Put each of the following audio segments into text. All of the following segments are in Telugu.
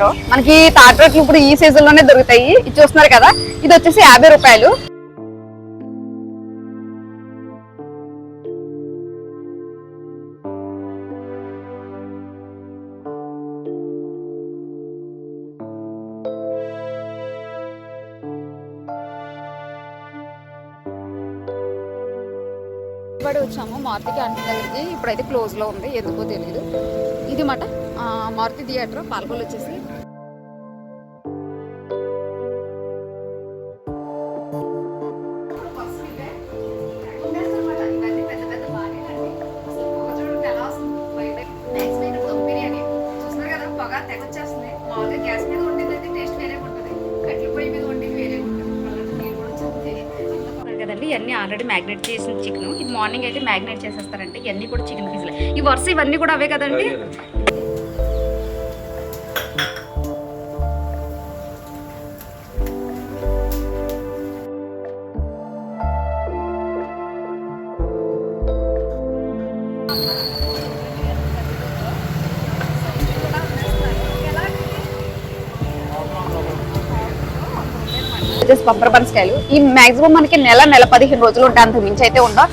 మనకి తాటి ఇప్పుడు ఈ సీజన్లోనే దొరుకుతాయి. ఇది చూస్తున్నారు కదా? ఇది వచ్చేసి యాభై రూపాయలు. వచ్చాము మార్తికి క్యాంటీన్ దగ్గరికి. ఇప్పుడైతే క్లోజ్లో ఉంది. ఎందుకో తెలియదు ఇది మాట మారుతి థియేటర్ పాల్గొలు వచ్చేసి. కదండి ఇవన్నీ ఆల్రెడీ మ్యాగ్నేట్ చేసిన చికెన్ ఇది మార్నింగ్ అయితే మ్యాగ్నేట్ చేసేస్తారంటే ఇవన్నీ కూడా చికెన్ పీసులు ఈ వరుస ఇవన్నీ కూడా అవే కదండి. వచ్చేసి బొబ్బర పనసకాయలు ఈ మాక్సిమం మనకి నెల నెల పదిహేను రోజులు ఉంటాయి అంత మించి అయితే ఉండవు.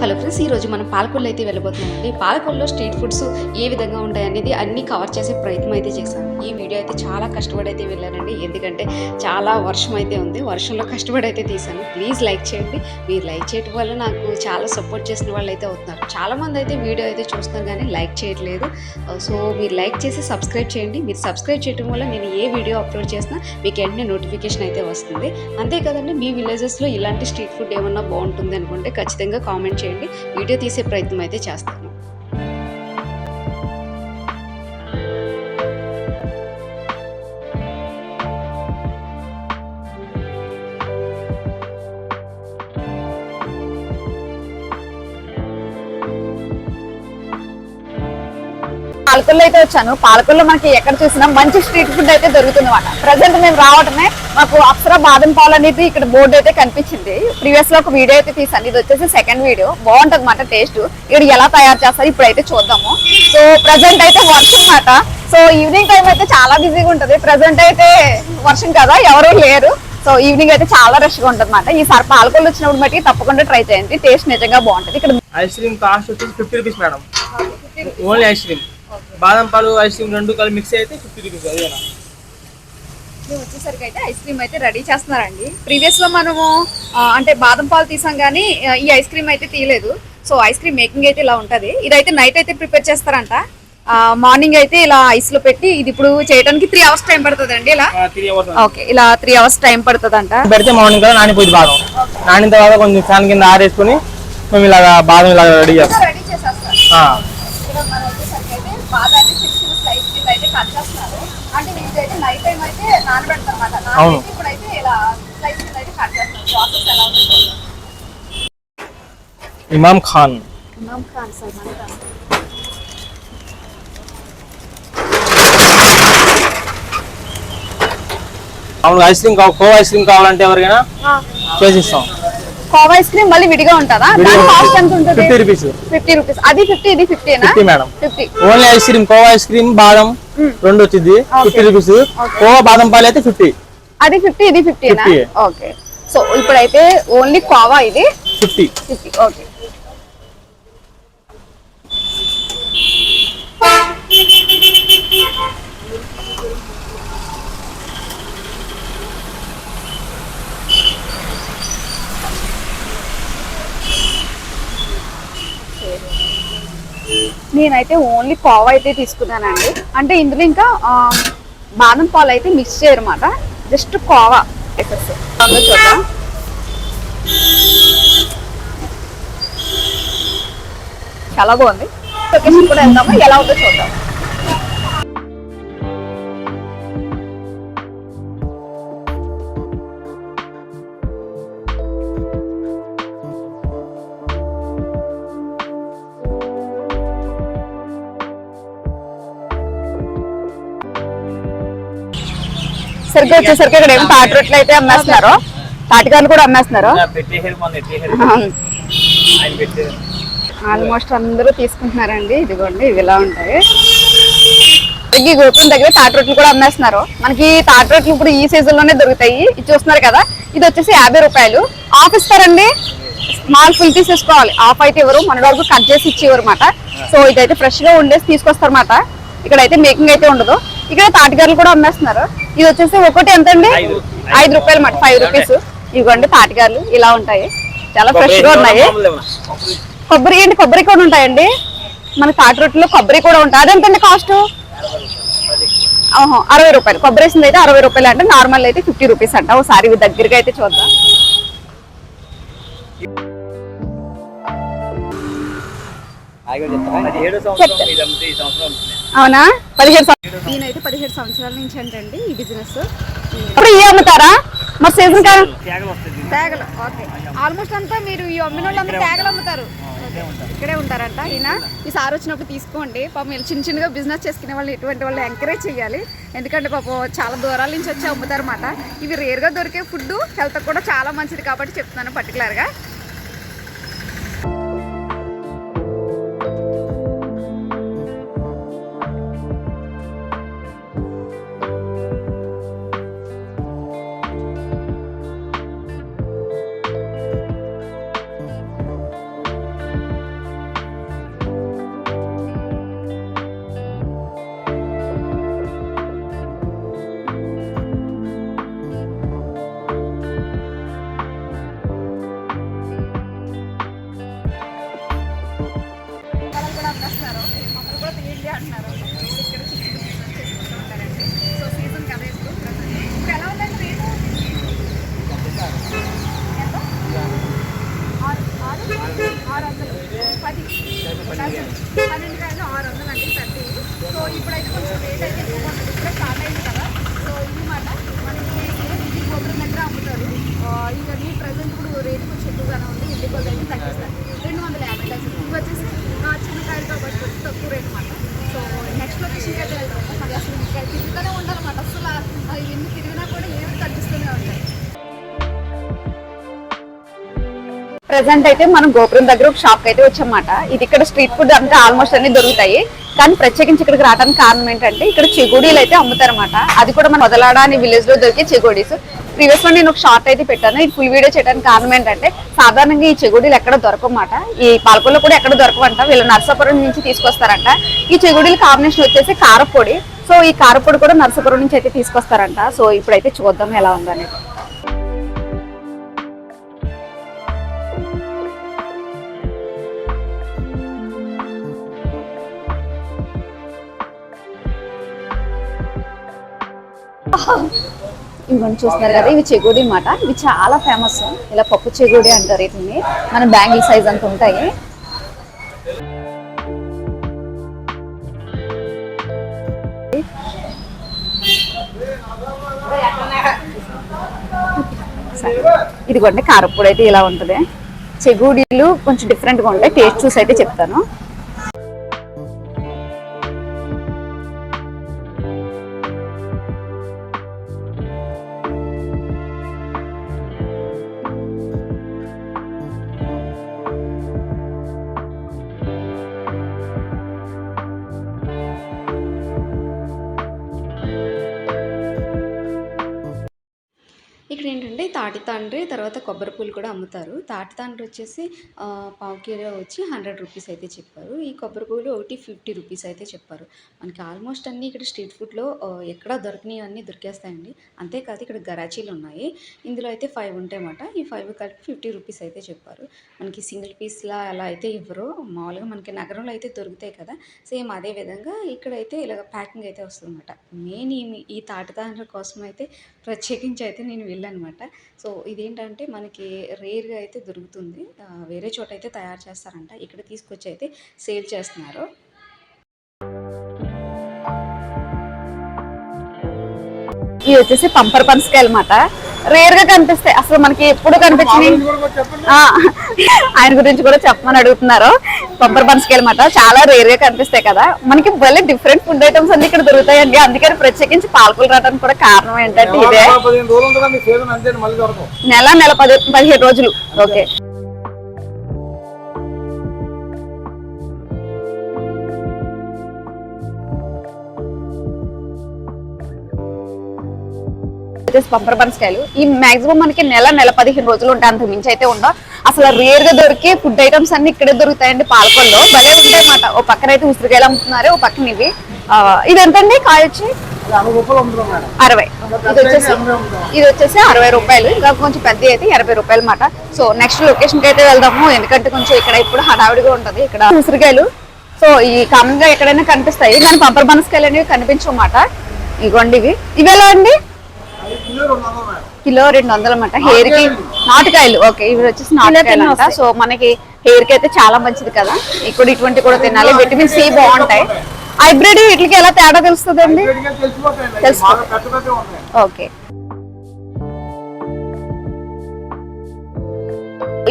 హలో ఫ్రెండ్స్ ఈ రోజు మనం పాలకొల్లు అయితే వెళ్ళబోతున్నామండి. పాలకొల్లో స్ట్రీట్ ఫుడ్స్ ఏ విధంగా ఉంటాయి అనేది అన్ని కవర్ చేసే ప్రయత్నం అయితే చేశాను. ఈ వీడియో అయితే చాలా కష్టపడి అయితే వెళ్ళానండి. ఎందుకంటే చాలా వర్షం అయితే ఉంది. వర్షంలో కష్టపడి అయితే తీశాను. ప్లీజ్ లైక్ చేయండి. మీరు లైక్ చేయడం వల్ల నాకు చాలా సపోర్ట్ చేసిన వాళ్ళు అయితే అవుతున్నారు. చాలామంది అయితే వీడియో అయితే చూస్తున్నారు కానీ లైక్ చేయట్లేదు. సో మీరు లైక్ చేసి సబ్స్క్రైబ్ చేయండి. మీరు సబ్స్క్రైబ్ చేయడం వల్ల నేను ఏ వీడియో అప్లోడ్ చేసినా మీకు వెంటనే నోటిఫికేషన్ అయితే వస్తుంది. అంతే కదండి మీ విలేజెస్లో ఇలాంటి స్ట్రీట్ ఫుడ్ ఏమన్నా బాగుంటుంది అనుకుంటే ఖచ్చితంగా కామెంట్ చేయండి. వీడియో తీసే ప్రయత్నం అయితే చేస్తాను. పాలకొల్లు అయితే వచ్చాను. పాలకొల్లు మనకి ఎక్కడ చూసినా మంచి స్ట్రీట్ ఫుడ్ అయితే దొరుకుతుంది అనమాట ప్రజెంట్ మేము రావటమే మాకు అప్సరా బాదం పాలు అనేది ఇక్కడ బోర్డు అయితే కనిపించింది. ప్రీవియస్లో ఒక వీడియో అయితే తీసాను ఇది వచ్చేసి సెకండ్ వీడియో బాగుంటది అన్నమాట టేస్ట్ ఇక్కడ ఎలా తయారు చేస్తారు ఇప్పుడైతే చూద్దాము. సో ప్రజెంట్ అయితే వర్షం అన్నమాట. సో ఈవినింగ్ టైం అయితే చాలా బిజీగా ఉంటది. ప్రజెంట్ అయితే వర్షం కదా ఎవరు లేరు. సో ఈవినింగ్ అయితే చాలా రష్గా ఉంటది అనమాట ఈసారి పాలకొల్లు వచ్చినప్పుడు మట్టి తప్పకుండా ట్రై చేయండి. టేస్ట్ నిజంగా బాగుంటది. ఇక్కడ ఐస్ క్రీమ్ కాస్ట్ వచ్చేసి fifty rupees madam only ice cream బాదం పాలు ఐస్ క్రీమ్ రెండు కలిపి మిక్స్ అయితే ఫిఫ్టీ రూపీస్ అదేనా వచ్చేసరికి అయితే ఐస్ క్రీమ్ అయితే రెడీ చేస్తున్నారండి. ప్రీవియస్లో మనము అంటే బాదం పాలు తీసాం కానీ ఈ ఐస్ క్రీమ్ అయితే తీయలేదు. సో ఐస్ క్రీమ్ మేకింగ్ అయితే ఇలా ఉంటది. ఇదైతే నైట్ అయితే ప్రిపేర్ చేస్తారంట. మార్నింగ్ అయితే ఇలా ఐస్లో పెట్టి ఇది ఇప్పుడు చేయడానికి త్రీ అవర్స్ టైం పడుతుంది అండి ఇలా త్రీ అవర్స్ ఓకే ఇలా త్రీ అవర్స్ టైం పడుతుంది అంట పెడితే మార్నింగ్ కదా నానిపోయింది బాదం. నానిన తర్వాత కొంచెం ఫ్యాన్ కింద ఆరేసుకొని మేము ఇలాగా బాదం ఇలాగా రెడీ చేస్తాం రెడీ చేసేస్తారు ఆ, ఇక్కడ మన వచ్చేసరికి అయితే బాదాన్ని చిన్న చిన్న స్లైస్ కింద అయితే కట్ చేస్తున్నారు అంటే వీటికి నైట్ టైం అయితే నానబెడతారు అనమాట అవును. ఇప్పుడైతే ఇలా స్లైస్ కింద అయితే కట్ చేస్తున్నారు ప్రాసెస్ ఎలా ఉంటుంది ఇమామ్ ఖాన్. ఇమామ్ ఖాన్ సల్మాన్ ఖాన్. అవును ఐస్ క్రీమ్ కావాలి కో ఐస్ క్రీమ్ కావాలంటే ఎవరికైనా చేసిస్తాం కోవా ఐస్ క్రీమ్ మళ్ళీ విడిగా ఉంటుందా? దాని కాస్ట్ ఎంత ఉంటుంది. Fifty rupees. Fifty rupees. అది ఫిఫ్టీ ఇది ఫిఫ్టీనా fifty madam. Fifty. Only ice cream khoa ice cream బాదం. రెండు వచ్చింది ఫిఫ్టీ రూపీస్ కోవా బాదం పాలు అయితే ఫిఫ్టీ అది ఫిఫ్టీ ఇది ఫిఫ్టీనా 50. ఓకే సో ఇప్పుడైతే ఓన్లీ కోవా ఇది? ఫిఫ్టీ ఫిఫ్టీ ఓకే నేనైతే ఓన్లీ కోవా అయితే తీసుకున్నానండి. అంటే ఇందులో ఇంకా బాదం పాలు అయితే మిక్స్ చేయరన్నమాట. జస్ట్ కోవా వేసేసి. చూద్దాం. చాలా బాగుంది. లొకేషన్ కూడా వెళ్దాము. ఎలా ఉందో చూద్దాం. సరిగ్గా వచ్చేసరికి ఇక్కడ ఏం తాటి రొట్టెలు అయితే అమ్మేస్తున్నారు. తాటికాయలు కూడా అమ్మేస్తున్నారు. ఆల్మోస్ట్ అందరూ తీసుకుంటున్నారండి. ఇదిగోండి ఇవి ఇలా ఉంటాయి. ఈ గోపురం దగ్గర తాటి రొట్టెలు కూడా అమ్మేస్తున్నారు. మనకి తాటి రొట్టెలు ఇప్పుడు ఈ సీజన్లోనే దొరుకుతాయి. ఇది చూస్తున్నారు కదా ఇది వచ్చేసి యాభై రూపాయలు. ఆఫ్ ఇస్తారండి. స్మాల్ ఫుల్ తీసేసుకోవాలి ఆఫ్ అయితే ఇవ్వరు మన వరకు కట్ చేసి ఇచ్చేవారు అనమాట సో ఇదైతే ఫ్రెష్గా ఉండేసి తీసుకొస్తారన్నమాట. ఇక్కడ అయితే మేకింగ్ అయితే ఉండదు. ఇక్కడ తాటికాయలు కూడా అమ్మేస్తున్నారు. ఇది వచ్చేసి ఒకటి ఎంత అండి ఐదు. రూపాయలు మాట ఫైవ్ రూపీస్ ఇవ్వండి తాటికాయలు ఇలా ఉంటాయి. చాలా ఫ్రెష్గా ఉన్నాయి. కొబ్బరి ఏంటి? కొబ్బరి కూడా ఉంటాయండి. మన తాటి రొట్టెలో కొబ్బరి కూడా ఉంటాయి. అదెంతండి కాస్ట్ అరవై రూపాయలు. కొబ్బరి వేసింది అయితే అరవై రూపాయలు అంటే. నార్మల్ అయితే ఫిఫ్టీ రూపీస్ అంట. ఒకసారి ఇవి దగ్గరగా అయితే చూద్దాం. ఏడో సంవత్సరం అవునా? పదిహేడు సంవత్సరాలు ఈయనైతే పదిహేడు సంవత్సరాల నుంచి ఏంటండి ఈ బిజినెస్. ఇప్పుడు ఇవి అమ్ముతారా? మరి సీజన్ కాదు తేగలు ఓకే. ఆల్మోస్ట్ అంతా మీరు ఈ అమ్మిన వాళ్ళంతా తేగలు అమ్ముతారు. ఇక్కడే ఉంటారంట ఈయన. ఈ సార్ వచ్చినప్పుడు తీసుకోండి. పాపం వీళ్ళు చిన్న చిన్నగా బిజినెస్ చేసుకునే వాళ్ళు ఇటువంటి వాళ్ళు ఎంకరేజ్ చేయాలి. ఎందుకంటే పాపం చాలా దూరాల నుంచి వచ్చి అమ్ముతారు అనమాట ఇవి రేర్గా దొరికే ఫుడ్ హెల్త్ కూడా చాలా మంచిది కాబట్టి చెప్తున్నాను పర్టికులర్గా ఆరు వందలు పది పన్నెండు కాయలు ఆరు వందలు అండి పెద్ద సో ఇప్పుడైతే కొంచెం రేట్ అయితే ఎక్కువ ఉంటుంది ఇప్పుడే స్టార్ట్ అయింది కదా సో ఇది మాట మనకి ఇంటి గోపురం దగ్గర అమ్ముతారు ఇక ఈ ప్రజెంట్ ఇప్పుడు రేటు కొంచెం ఎక్కువగానే ఉంది ఇంటి గోపురం అయితే తగ్గిస్తారు రెండు వందల యాభై డజన్ ఇవి వచ్చేసి చిన్న కాయలు కాబట్టి తక్కువ రేట్ అనమాట సో నెక్స్ట్ లొకేషన్కి అయితే వెళ్తాం మరి అసలు ఇంకా తిరుగుతూనే ఉండాలన్నమాట అసలు ఎన్ని తిరిగినా కూడా ఏమి తగ్గిస్తూనే ఉంటాయి ప్రెసెంట్ అయితే మనం గోపురం దగ్గర ఒక షాప్ అయితే వచ్చామాట ఇది ఇక్కడ స్ట్రీట్ ఫుడ్ అంతా ఆల్మోస్ట్ అన్ని దొరుకుతాయి. కానీ ప్రత్యేకించి ఇక్కడికి రావడానికి కారణం ఏంటంటే ఇక్కడ చిగుడీలు అయితే అమ్ముతారన్నమాట. అది కూడా మన వదలాడ అని విలేజ్లో దొరికే చిగుడీస్. ప్రీవియస్లో నేను ఒక షార్ట్ అయితే పెట్టాను. ఇది ఫుల్ వీడియో చేయడానికి కారణం ఏంటంటే సాధారణంగా ఈ చెగుడీలు ఎక్కడ దొరకమాట ఈ పాలకొల్లో కూడా ఎక్కడ దొరకవంట. వీళ్ళు నర్సాపురం నుంచి తీసుకొస్తారంట. ఈ చెగుడీల కాంబినేషన్ వచ్చేసి కారపొడి. సో ఈ కారపొడి కూడా నర్సాపురం నుంచి అయితే తీసుకొస్తారంట. సో ఇప్పుడైతే చూద్దాం ఎలా ఉందనేది. ఇవన్నీ చూస్తున్నారు కదా ఇవి చెగోడి అన్నమాట. ఇవి చాలా ఫేమస్ ఇలా పప్పు చెగోడి అంటారు వీటిని. మన బ్యాంగిల్ సైజ్ అంత ఉంటాయి. సరే. ఇదిగోండి కారపొడి అయితే ఇలా ఉంటుంది. చెగుడీలు కొంచెం డిఫరెంట్గా ఉంటాయి. టేస్ట్ చూసి అయితే చెప్తాను. ఇక్కడ ఏంటంటే తాటి తండ్రి తర్వాత కొబ్బరి పూలు కూడా అమ్ముతారు. తాటి తండ్రి వచ్చేసి పావు కిలో వచ్చి హండ్రెడ్ రూపీస్ అయితే చెప్పారు. ఈ కొబ్బరి పూలు ఒకటి ఫిఫ్టీ రూపీస్ అయితే చెప్పారు. మనకి ఆల్మోస్ట్ అన్నీ ఇక్కడ స్ట్రీట్ ఫుడ్లో ఎక్కడ దొరికినవి అన్నీ దొరికేస్తాయండి. అంతేకాదు ఇక్కడ గరాచీలు ఉన్నాయి. ఇందులో అయితే ఫైవ్ ఉంటాయన్నమాట. ఈ ఫైవ్ కలిపి ఫిఫ్టీ రూపీస్ అయితే చెప్పారు. మనకి సింగిల్ పీస్లా అలా అయితే ఇవ్వరు. మామూలుగా మనకి నగరంలో అయితే దొరుకుతాయి కదా. సేమ్ అదే విధంగా ఇక్కడైతే ఇలాగ ప్యాకింగ్ అయితే వస్తుందన్నమాట. మెయిన్ ఈ ఈ తాటిదారుల కోసం అయితే ప్రత్యేకించి అయితే నేను వెళ్ళానమాట సో ఇదేంటంటే మనకి రేర్గా అయితే దొరుకుతుంది. వేరే చోట అయితే తయారు చేస్తారంట. ఇక్కడ తీసుకొచ్చి అయితే సేల్ చేస్తున్నారు. ఇవి వచ్చేసి పంపర్ పనసకాయలు అనమాట రేర్గా కనిపిస్తాయి అసలు మనకి ఎప్పుడు కనిపించినాయి ఆ, ఆయన గురించి కూడా చెప్పమని అడుగుతున్నారు. పంపర్ పనసకాయలు అనమాట చాలా రేర్గా కనిపిస్తాయి కదా. మనకి భలే డిఫరెంట్ ఫుడ్ ఐటమ్స్ అన్ని ఇక్కడ దొరుకుతాయండి. అందుకని ప్రత్యేకించి పాలకులు రావడానికి కూడా కారణం ఏంటంటే ఇదే. నెల నెల పది పదిహేడు రోజులు. ఓకే. వచ్చేసి పంపర్ బన్స్కాయలు. ఈ మాక్సిమం మనకి నెల నెల పదిహేను రోజులు ఉంటాయి అంత మించి అయితే ఉండవు. అసలు రేర్గా దొరికే ఫుడ్ ఐటమ్స్ అన్ని ఇక్కడే దొరుకుతాయండి పాలకొల్లో. భలే ఉంటాయి అన్నమాట ఓ పక్కన అయితే ఉసిరికాయలు అమ్ముతున్నారు ఓ పక్కన ఇవి. ఆ, ఇది ఎంతండి కాయ వచ్చి? అరవై. ఇది వచ్చేసి ఇది వచ్చేసి అరవై రూపాయలు. ఇంకా కొంచెం పెద్ద అయితే ఎనభై రూపాయలు అన్నమాట. సో నెక్స్ట్ లొకేషన్కి అయితే వెళ్దాము. ఎందుకంటే కొంచెం ఇక్కడ ఇప్పుడు హడావిడిగా ఉంటది. ఇక్కడ ఉసిరికాయలు. సో ఈ కామన్గా ఎక్కడైనా కనిపిస్తాయి. కానీ పంపర్ బనసకాయలు అనేవి కనిపించమాట ఇగోండి ఇవి. ఇవి ఎలా అండి? కిలో రెండు వందలు అన్నమాట. హెయిర్కి నాటుకాయలు. ఓకే ఇవి వచ్చేసి నాటుకాయలు అంట సో మనకి హెయిర్కి అయితే చాలా మంచిది కదా. ఇప్పుడు ఇటువంటి కూడా తినాలి. విటమిన్ సి బాగుంటాయి. హైబ్రిడ్ వీటికి ఎలా తేడా తెలుస్తుందండి? ఉన్నాయి ఓకే.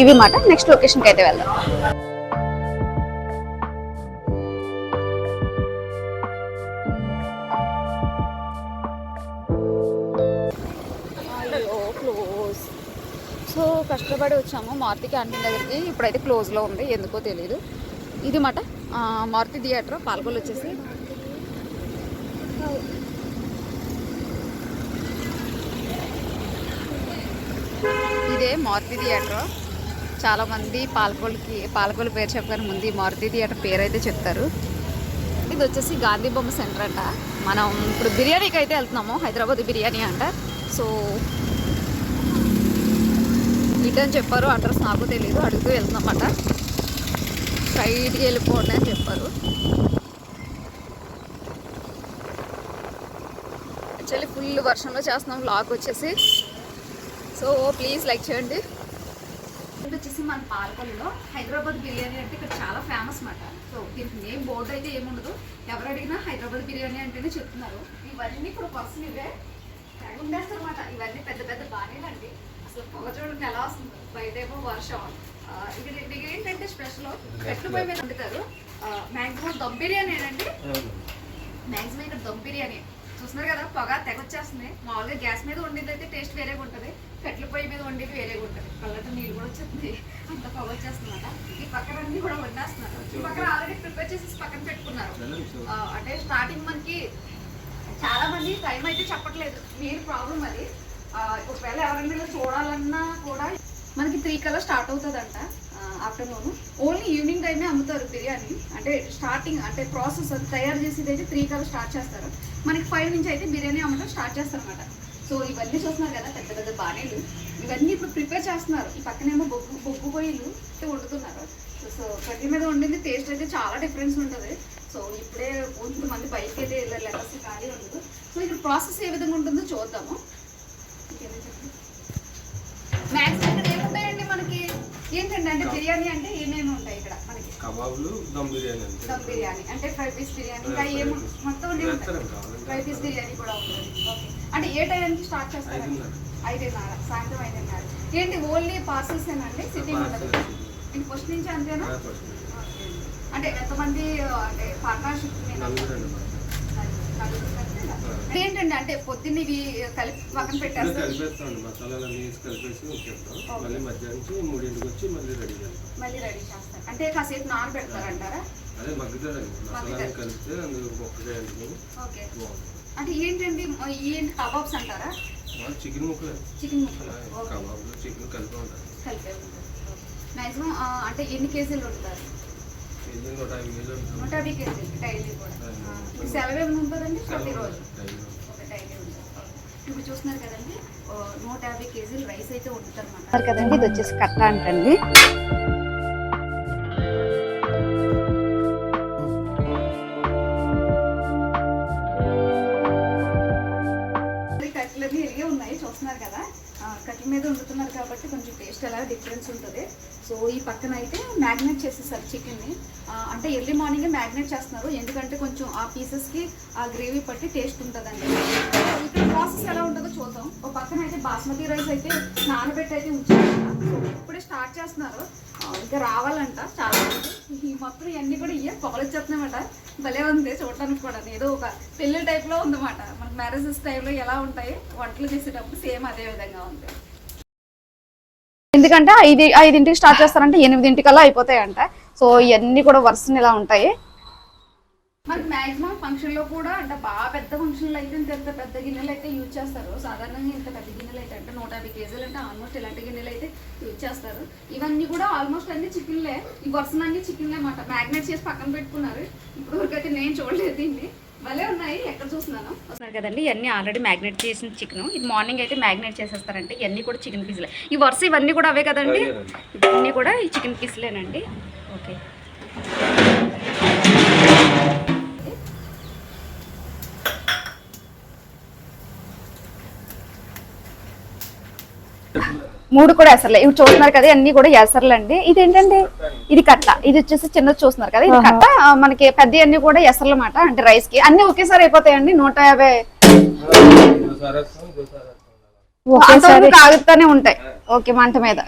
ఇవి మాట నెక్స్ట్ లొకేషన్కి అయితే వెళ్దాం. కష్టపడి వచ్చాము. మారుతి క్యాంటీన్ దగ్గరికి ఇప్పుడైతే క్లోజ్లో ఉంది. ఎందుకో తెలియదు ఇది మాట మారుతి థియేటర్ పాల్గొలు వచ్చేసి. ఇదే మారుతి థియేటర్. చాలామంది మంది పాలకొల్కి పేరు చెప్పగానే ముందు మారుతి థియేటర్ పేరు అయితే చెప్తారు. ఇది వచ్చేసి గాంధీ బొమ్మ సెంటర్ అంట. మనం ఇప్పుడు బిర్యానీకి అయితే వెళ్తున్నాము. హైదరాబాద్ బిర్యానీ అంట. సో ఇటని చెప్పారు అడ్రస్ నాకు తెలియదు అడుగుతూ వెళ్తున్నమాట సైడ్కి వెళ్ళిపోండి అని చెప్పారు. యాక్చువల్లీ ఫుల్ వర్షంలో చేస్తున్నాం లాక్ వచ్చేసి. సో ప్లీజ్ లైక్ చేయండి. ఇప్పుడు వచ్చేసి మన పాలకొల్లులో హైదరాబాద్ బిర్యానీ అంటే ఇక్కడ చాలా ఫేమస్ మాట సో దీనికి ఏం బోర్డు అయితే ఏముండదు. ఎవరు అడిగినా హైదరాబాద్ బిర్యానీ అంటేనే చెప్తున్నారు. ఇవన్నీ ఇప్పుడు పర్సన్ ఇవే. ఉండేస్తారు అనమాట ఇవన్నీ పెద్ద పెద్ద బాణీలు అండి అసలు పొగ చూడండి ఎలా వస్తుంది. బయటేమో వర్షం. ఇది ఇక్కడ ఇక్కడ ఏంటంటే స్పెషల్ పెట్లు పొయ్యి మీద వండుతారు? మ్యాక్సిమం దమ్ బిర్యానీ అండి మ్యాక్సిమం ఇక్కడ దమ్ బిర్యానీ. చూస్తున్నారు కదా పొగ తెగొచ్చేస్తుంది. మామూలుగా గ్యాస్ మీద వండింది అయితే టేస్ట్ వేరేగా ఉంటుంది. కట్ల పొయ్యి మీద వండేది వేరేగా ఉంటుంది. కళ్ళతో నీళ్ళు కూడా వచ్చేస్తుంది. అంత పొగ వచ్చేస్తుందట. ఈ పక్కన అన్ని కూడా వండేస్తున్నారు. ఈ పక్కన ఆల్రెడీ ప్రిపేర్ చేసి పక్కన పెట్టుకున్నారు. అంటే స్టార్టింగ్ మనకి చాలా మంది టైం అయితే చెప్పట్లేదు. మెయిన్ ప్రాబ్లం అది. ఒకవేళ ఎవరైనా ఇలా చూడాలన్నా కూడా మనకి త్రీ కల్లా స్టార్ట్ అవుతుందంట ఆఫ్టర్నూన్ ఓన్లీ ఈవినింగ్ టైమే అమ్ముతారు బిర్యానీ. అంటే స్టార్టింగ్ అంటే ప్రాసెస్ అది తయారు చేసేది అయితే త్రీ కల్లా స్టార్ట్ చేస్తారు. మనకి ఫైవ్ నుంచి అయితే బిర్యానీ అమ్మటం స్టార్ట్ చేస్తారనమాట సో ఇవన్నీ చూస్తున్నారు కదా పెద్ద పెద్ద బాణీలు. ఇవన్నీ ఇప్పుడు ప్రిపేర్ చేస్తున్నారు. ఈ పక్కనేమో బొగ్గు బొగ్గు పొయ్యిలు అయితే వండుతున్నారు. సో ప్రతి మీద వండింది టేస్ట్ అయితే చాలా డిఫరెన్స్ ఉంటుంది. సో ఇప్పుడే కొంతమంది బయటకి అయితే వెళ్ళాలి అసలు ఖాళీ ఉండదు సో ఇక్కడ ప్రాసెస్ ఏ విధంగా ఉంటుందో చూద్దాము. మ్యాక్స్ ఇక్కడ ఏముంటాయండి మనకి? ఏంటండి అంటే బిర్యానీ అంటే ఏమేమి ఉంటాయి ఇక్కడ మనకి? కబాబులు దమ్ బిర్యానీ అంతే. దమ్ బిర్యానీ. అంటే ఫ్రై పీస్ బిర్యానీ. ఇంకా ఏమో మొత్తం ఫ్రై పీస్ బిర్యానీ కూడా ఉంటుంది. ఓకే. అంటే ఏ టైంకి స్టార్ట్ చేస్తారు? ఐదున్నర. సాయంత్రం ఐదున్నర. ఏంటి ఓన్లీ పార్సల్స్ ఏనండి సిట్టింగ్ ఉండదు మీకు ఫస్ట్ నుంచి అంతేనా. అంటే ఎంతమంది అంటే పార్ట్నర్షిప్ ఏంటండి అంటే పొద్దున్న ఇవి కలిపి పక్కన పెట్టేస్తారు? కలిపేస్తామండి. మసాలాలు వేసి కలిపేసి ఉంచేస్తాం మళ్ళీ మధ్యాహ్నం మూడింటికి వచ్చి మళ్ళీ రెడీ చేస్తాం మళ్ళీ రెడీ చేస్తారు. అంటే కాసేపు నానబెడతారంటారా? అదే మగ్గుతారండి మసాలాలు మగ్గుతారు. కలిపితే అందులో మొక్కగా ఓకే. అంటే ఏంటండి? ఏంటి కబాబ్స్ అంటారా? చికెన్ ముక్కలు. చికెన్ ముక్కలు. కబాబులు చికెన్ కలిపి ఉంటారు. కలిపే ఉంటుంది మ్యాక్సిమం అంటే ఎన్ని కేజీలు ఉంటారు నూట యాభై కేజీలు నూట ఉంటుంది యాభై కేజీలు డైలీ కూడా. ఆ, మీకు సెలవు ఏమైనా ఉంటుందండి? ప్రతిరోజు డైలీ. ఒక డైలీ ఉంటుంది. ఇప్పుడు చూస్తున్నారు కదండి నూట యాభై కేజీలు రైస్ అయితే అన్నమాట. కదండి ఇది వచ్చేసి కట్ట అంటండి. మీద వండుతున్నారు కాబట్టి కొంచెం టేస్ట్ అలా డిఫరెన్స్ ఉంటుంది. సో ఈ పక్కన అయితే మ్యాగ్నేట్ చేసేసారు చికెన్ని అంటే ఎర్లీ మార్నింగే మ్యాగ్నేట్ చేస్తున్నారు. ఎందుకంటే కొంచెం ఆ పీసెస్కి ఆ గ్రేవీ పట్టి టేస్ట్ ఉంటుందండి. ఇక్కడ ప్రాసెస్ ఎలా ఉంటుందో చూద్దాం. ఒక పక్కన అయితే బాస్మతి రైస్ అయితే నానబెట్టి అయితే ఉంచారు. సో ఇప్పుడే స్టార్ట్ చేస్తున్నారు. ఇంకా రావాలంట చాలా ఈ మొత్తం ఇవన్నీ కూడా ఇయ్యే పొగలొచ్చేస్తున్నాయన్నమాట భలే ఉంది చూడటానికి కూడా. ఏదో ఒక పెళ్ళి టైప్లో ఉందన్నమాట. మనకి మ్యారేజెస్ టైంలో ఎలా ఉంటాయి? వంటలు చేసేటప్పుడు సేమ్ అదే విధంగా ఉంది. ఎందుకంటే ఐదు ఐదింటికి స్టార్ట్ చేస్తారంటే ఎనిమిదింటికల్లా అయిపోతాయంట. సో ఇవన్నీ కూడా వరుసని ఇలా ఉంటాయి. మనకి మాక్సిమం ఫంక్షన్లో కూడా అంటే బాగా పెద్ద ఫంక్షన్లు అయితే ఇంత పెద్ద గిన్నెలు అయితే యూజ్ చేస్తారు. సాధారణంగా ఇంత పెద్ద గిన్నెలు అయితే అంటే నూట యాభై కేజీలు అంటే ఆల్మోస్ట్ ఇలాంటి గిన్నెలు అయితే యూజ్ చేస్తారు. ఇవన్నీ కూడా ఆల్మోస్ట్ అన్ని చికెన్లే ఈ వర్షన్ అన్ని చికెన్లే అన్నమాట. మ్యాగ్నేట్ చేసి పక్కన పెట్టుకున్నారు. ఇప్పుడు వరకు అయితే నేను చూడలేదు దీన్ని. భలే ఉన్నాయి ఎక్కడ చూస్తున్నాను? వస్తున్నారు కదండి ఇవన్నీ ఆల్రెడీ మ్యాగ్నేట్ చేసిన చికెన్ ఇది మార్నింగ్ అయితే మ్యాగ్నేట్ చేసేస్తారంటే ఇవన్నీ కూడా చికెన్ పీసులే ఈ వరుస ఇవన్నీ కూడా అవే కదండి? ఇవన్నీ కూడా ఈ చికెన్ పీసులేనండి ఓకే మూడు కూడా ఎసర్లే ఇవి చూస్తున్నారు కదా అన్ని కూడా ఎసర్లు అండి ఇది ఏంటండి ఇది కట్ట. ఇది వచ్చేసి చిన్నది చూస్తున్నారు కదా ఇది కట్ట. మనకి పెద్ద అన్ని కూడా ఎసర్లు అన్నమాట అంటే రైస్కి. అన్ని ఒకేసారి అయిపోతాయండి నూట యాభై. ఆగుతూనే ఉంటాయి. ఓకే మంట మీద.